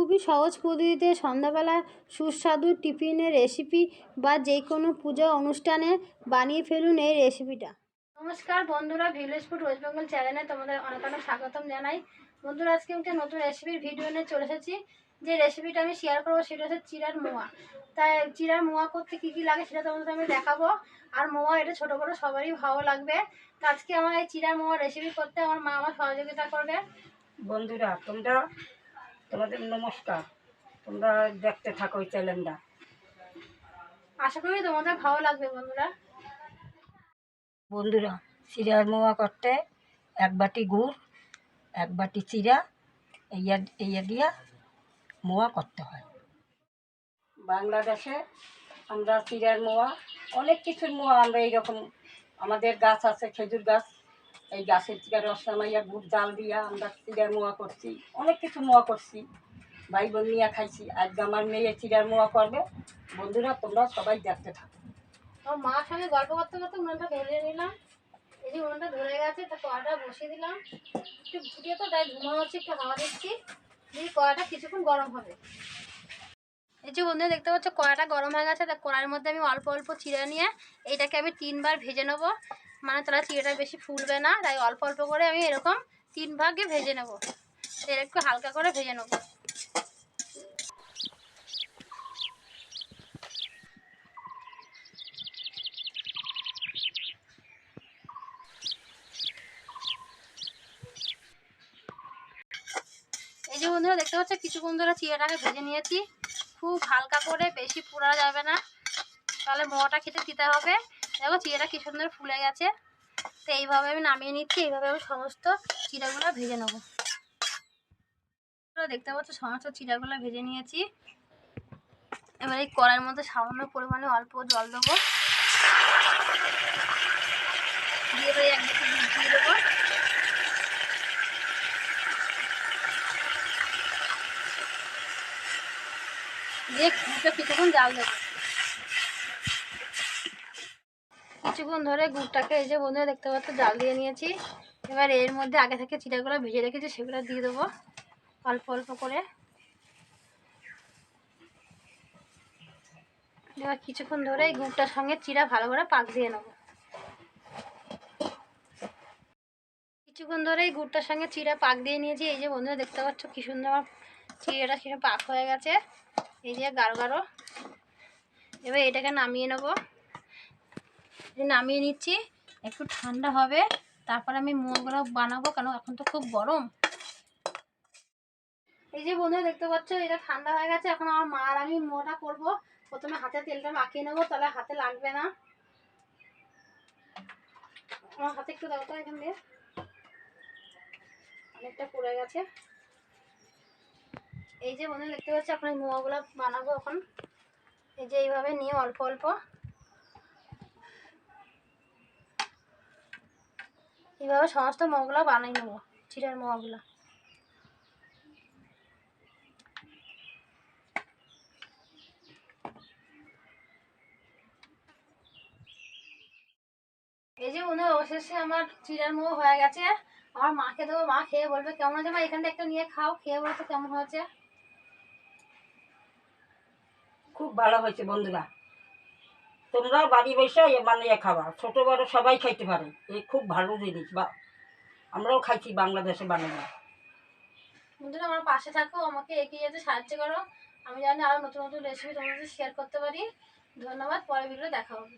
খুবই সহজ পদ্ধতিতে সন্ধ্যাবেলা সুস্বাদু টিফিনের রেসিপি বা যে কোনো পূজা অনুষ্ঠানে বানিয়ে ফেলুন এই রেসিপিটা নমস্কার বন্ধুরা ভিলেজ ফুড ওয়েস্ট বেঙ্গল চ্যানেলে তোমাদের অনেক অনেক স্বাগতম জানাই। বন্ধুরা আজকে একটা নতুন রেসিপির ভিডিও নিয়ে চলে এসেছি। যে রেসিপিটা আমি শেয়ার করব সেটা হচ্ছে চিরার মোয়া। তাই চিরার মোয়া করতে কী কী লাগে সেটা তোমাদের আমি দেখাবো। আর মোয়া এটা ছোটো বড়ো সবারই ভালো লাগবে। তো আজকে আমার এই চিরার মোয়া রেসিপি করতে আমার মা আমার সহযোগিতা করবে। বন্ধুরা তোমরা তোমাদের নমস্কার। তোমরা দেখতে থাকো ওই চ্যানেলটা আশা করি তোমাদের ভালো লাগবে বন্ধুরা। বন্ধুরা চিরার মোয়া করতে এক বাটি গুড় এক বাটি চিরা এইয়া এইয়া দিয়া মোয়া করতে হয়। বাংলাদেশে আমরা চিরার মোয়া অনেক কিছুর মোয়া আমরা এইরকম আমাদের গাছ আছে খেজুর গাছ এই গাছের চিরা রস নামাইয়া গুড় জাল দিয়া আমরা চিরার মোয়া করছি, অনেক কিছু মোয়া করছি। ভাই বোন নিয়ে খাইছি, আজকে আমার মেয়ে চিড়ার মোয়া করবে। বন্ধুরা, তোমরা সবাই দেখতে থাকো। আমার মার সঙ্গে গল্প করতে করতে উনুনটা ধরে নিলাম। এই যে উনুনটা ধরে গেছে, তা কড়াটা বসিয়ে দিলাম। একটু ফুটিয়ে তো তাই ধুমা হচ্ছে, একটু হাওয়া দিচ্ছি। দিয়ে কড়াটা কিছুক্ষণ গরম হবে। এই যে বন্ধুরা দেখতে পাচ্ছ, কড়াটা গরম হয়ে গেছে। তা কড়ার মধ্যে আমি অল্প অল্প চিড়ে নিয়ে এইটাকে আমি তিনবার ভেজে নেব। মানে তারা চিড়েটা বেশি ফুলবে না, তাই অল্প অল্প করে আমি এরকম তিন ভাগে ভেজে নেব। এর একটু হালকা করে ভেজে নেব। এই যে বন্ধুরা দেখতে পাচ্ছ, কিছুক্ষণ ধরে চিড়াটাকে ভেজে নিয়েছি। খুব হালকা করে, বেশি পোড়া যাবে না। তাহলে মোয়াটা খেতে দিতে হবে। দেখো চিড়াটা কি সুন্দর ফুলে গেছে। তো এইভাবে আমি নামিয়ে নিচ্ছি, এইভাবে আমি সমস্ত চিড়াগুলো ভেজে নেব। দেখতে পাচ্ছ, সমস্ত চিড়াগুলো ভেজে নিয়েছি। এবার এই কড়াইয়ের মধ্যে সামান্য পরিমাণে অল্প জল দেবো। দিয়ে এক দিকে দুধ দিয়ে দেবো কিছুক্ষণ কিছুক্ষণ ধরে গুড়টাকে এই যে বন্ধুরা দেখতে পাচ্ছ, জাল দিয়ে নিয়েছি। এবার এর মধ্যে আগে থেকে চিড়াগুলো ভেজে রেখেছি, সেগুলো দিয়ে দেবো অল্প অল্প করে। এবার কিছুক্ষণ ধরে এই গুড়টার সঙ্গে চিড়া ভালো করে পাক দিয়ে নেব। কিছুক্ষণ ধরে এই গুড়টার সঙ্গে চিড়া পাক দিয়ে নিয়েছি। এই যে বন্ধুরা দেখতে পাচ্ছ, কি সুন্দর আমার চিড়াটা সেটা পাক হয়ে গেছে। এই যে গাঢ় গাঢ়। এবার এটাকে নামিয়ে নেব। নামিয়ে নিচ্ছি, একটু ঠান্ডা হবে, তারপর আমি মোয়াগুলো বানাবো, কেন এখন তো খুব গরম। এই যে বন্ধুরা, দেখতে পাচ্ছ, এটা ঠান্ডা হয়ে গেছে। এখন আমার মা আর আমি মোটা করব। প্রথমে হাতে তেলটা মাখিয়ে নেব, তাহলে হাতে লাগবে না। আমার হাতে একটু দাও তো এখান দিয়ে। অনেকটা পড়ে গেছে। এই যে বন্ধু দেখতে পাচ্ছি আপনার মোয়াগুলো বানাবো এখন। এই যে এইভাবে নিয়ে অল্প অল্প। এইভাবে সমস্ত মোয়াগুলো বানিয়ে নেব, চিড়ার মোয়াগুলো। এই যে বন্ধু অবশেষে আমার চিড়ার মোয়া হয়ে গেছে। আমার মাকে দেবো, মা খেয়ে বলবে, কেমন আছে মা? এখান থেকে একটা নিয়ে খাও, খেয়ে বলতো কেমন হয়েছে? খুব ভালো হয়েছে বন্ধুরা। তোমরাও বাড়ি বসে বানিয়ে খাবা। ছোট বড় সবাই খাইতে পারে। এই খুব ভালো জিনিস, বা আমরাও খাইছি বাংলাদেশে বানানো। বন্ধুরা, আমার পাশে থাকো, আমাকে এগিয়ে যেতে সাহায্য করো। আমি জানি আরও নতুন নতুন রেসিপি তোমাদের শেয়ার করতে পারি। ধন্যবাদ পরে ভিডিও দেখা হবে।